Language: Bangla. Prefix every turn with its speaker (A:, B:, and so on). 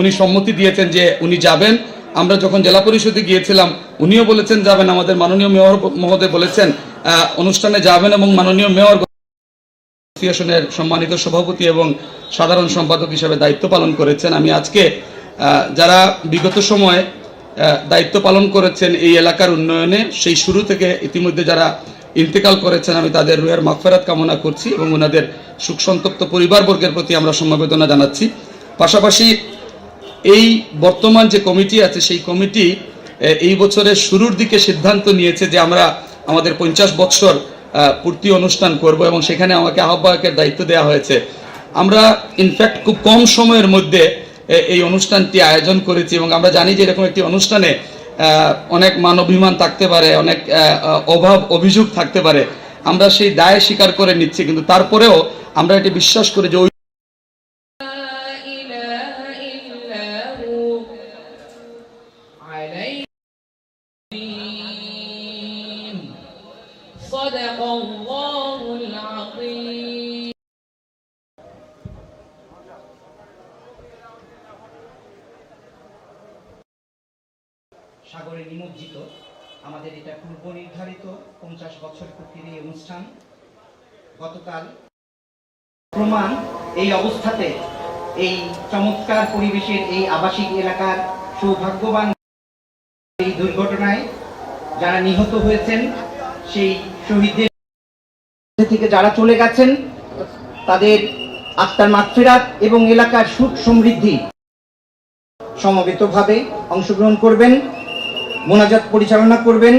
A: উনি সম্মতি দিয়েছেন যে উনি যাবেন। আমরা যখন জেলা পরিষদে গিয়েছিলাম, উনিও বলেছেন যাবেন, আমাদের মাননীয় মেয়র মহোদয় বলেছেন অনুষ্ঠানে যাবেন এবং মাননীয় মেয়র অ্যাসোসিয়েশনের সম্মানিত সভাপতি এবং সাধারণ সম্পাদক হিসেবে দায়িত্ব পালন করেছেন। আমি আজকে যারা বিগত সময়ে দায়িত্ব পালন করেছেন এই এলাকার উন্নয়নে, সেই শুরু থেকে ইতিমধ্যে যারা ইন্তেকাল করেছেন, আমি তাদের রুহের মাগফেরাত কামনা করছি এবং ওনাদের সুখ সন্তপ্ত পরিবারবর্গের প্রতি আমরা সমবেদনা জানাচ্ছি। পাশাপাশি এই বর্তমান যে কমিটি আছে, সেই কমিটি এই বছরের শুরুর দিকে সিদ্ধান্ত নিয়েছে যে আমরা আমাদের পঞ্চাশ বৎসর পূর্তি অনুষ্ঠান করব এবং সেখানে আমাকে আহ্বায়কের দায়িত্ব দেওয়া হয়েছে। আমরা ইনফ্যাক্ট খুব কম সময়ের মধ্যে এই অনুষ্ঠানটি আয়োজন করেছি এবং আমরা জানি যে এরকম একটি অনুষ্ঠানে অনেক মান অভিমান থাকতে পারে, অনেক অভাব, অভিযোগ থাকতে পারে। আমরা সেই দায় স্বীকার করে নিচ্ছি, কিন্তু তারপরেও আমরা এটি বিশ্বাস করি যে
B: عليه صدق الله العظيم
C: সাগরে নিমজ্জিত আমাদের এটা পূর্ব নির্ধারিত পঞ্চাশ বছর পূর্তির এই অনুষ্ঠান গতকাল প্রমাণ এই অবস্থাতে এই চমৎকার পরিবেশের এই আবাসিক এলাকার সৌভাগ্যবান এই দুর্ঘটনায় যারা নিহত হয়েছেন, সেই শহীদদের থেকে যারা চলে গেছেন, তাদের আত্মার মাগফিরাত এবং এলাকার সুখ সমৃদ্ধি সমবেতভাবে অংশগ্রহণ করবেন, মোনাজাত পরিচালনা করবেন।